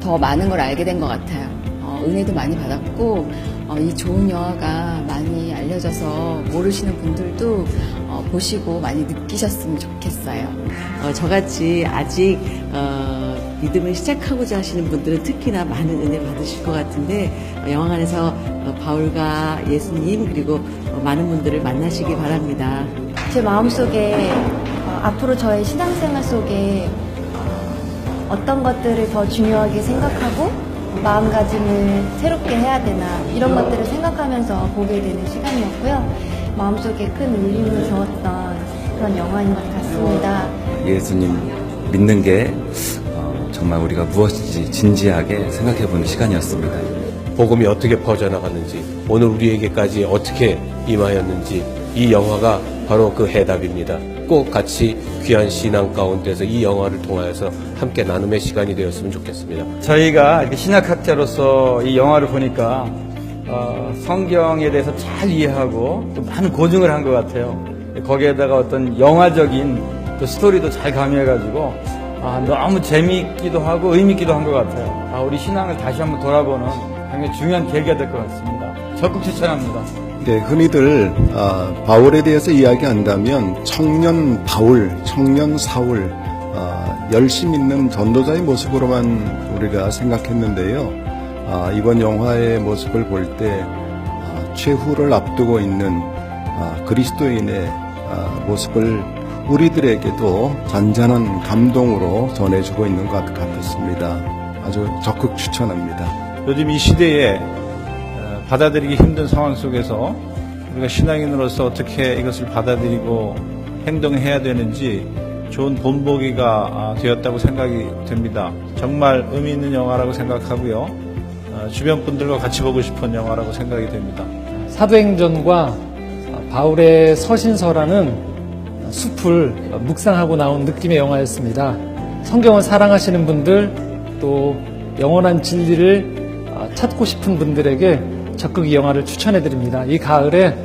더 많은 걸 알게 된 것 같아요. 어, 은혜도 많이 받았고 어, 이 좋은 영화가 많이 알려져서 모르시는 분들도 어, 보시고 많이 느끼셨으면 좋겠어요. 어, 저같이 아직 어, 믿음을 시작하고자 하시는 분들은 특히나 많은 은혜 받으실 것 같은데 어, 영화관에서 어, 바울과 예수님 그리고 어, 많은 분들을 만나시기 바랍니다. 제 마음속에 어, 앞으로 저의 신앙생활 속에 어, 어떤 것들을 더 중요하게 생각하고 마음가짐을 새롭게 해야 되나 이런 것들을 생각하면서 보게 되는 시간이었고요. 마음속에 큰 울림을 주었던 그런 영화인 것 같습니다. 예수님 믿는 게 어, 정말 우리가 무엇인지 진지하게 생각해보는 시간이었습니다. 복음이 어떻게 퍼져나갔는지 오늘 우리에게까지 어떻게 임하였는지 이 영화가 바로 그 해답입니다. 꼭 같이 귀한 신앙 가운데서 이 영화를 통하여서 함께 나눔의 시간이 되었으면 좋겠습니다. 저희가 신학학자로서 이 영화를 보니까 어, 성경에 대해서 잘 이해하고 또 많은 고증을 한 것 같아요. 거기에다가 어떤 영화적인 또 스토리도 잘 가미해가지고 아, 너무 재미있기도 하고 의미있기도 한 것 같아요. 아, 우리 신앙을 다시 한번 돌아보는 굉장히 중요한 계기가 될 것 같습니다. 적극 추천합니다. 네, 흔히들 아, 바울에 대해서 이야기한다면 청년 바울, 청년 사울, 아, 열심 있는 전도자의 모습으로만 우리가 생각했는데요. 아, 이번 영화의 모습을 볼때 아, 최후를 앞두고 있는 아, 그리스도인의 아, 모습을 우리들에게도 잔잔한 감동으로 전해주고 있는 것 같았습니다. 아주 적극 추천합니다. 요즘 이 시대에 어, 받아들이기 힘든 상황 속에서 우리가 신앙인으로서 어떻게 이것을 받아들이고 행동해야 되는지 좋은 본보기가 아, 되었다고 생각이 듭니다. 정말 의미 있는 영화라고 생각하고요. 어, 주변 분들과 같이 보고 싶은 영화라고 생각이 됩니다. 사도행전과 바울의 서신서라는 숲을 묵상하고 나온 느낌의 영화였습니다. 성경을 사랑하시는 분들 또 영원한 진리를 찾고 싶은 분들에게 적극 이 영화를 추천해 드립니다. 이 가을에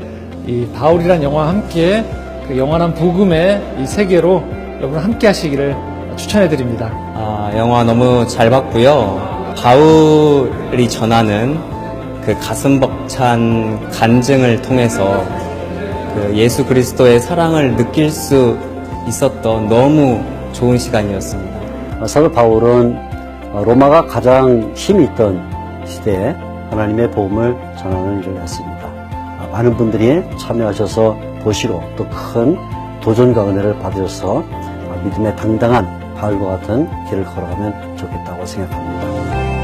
이 바울이란 영화와 함께 그 영원한 복음의 이 세계로 여러분 함께 하시기를 추천해 드립니다. 아, 영화 너무 잘 봤고요. 바울이 전하는 그 가슴 벅찬 간증을 통해서 그 예수 그리스도의 사랑을 느낄 수 있었던 너무 좋은 시간이었습니다. 사도 바울은 로마가 가장 힘이 있던 시대에 하나님의 복음을 전하는 일을 했습니다. 많은 분들이 참여하셔서 보시고 또 큰 도전과 은혜를 받으셔서 믿음의 당당한 바울과 같은 길을 걸어가면 좋겠다고 생각합니다.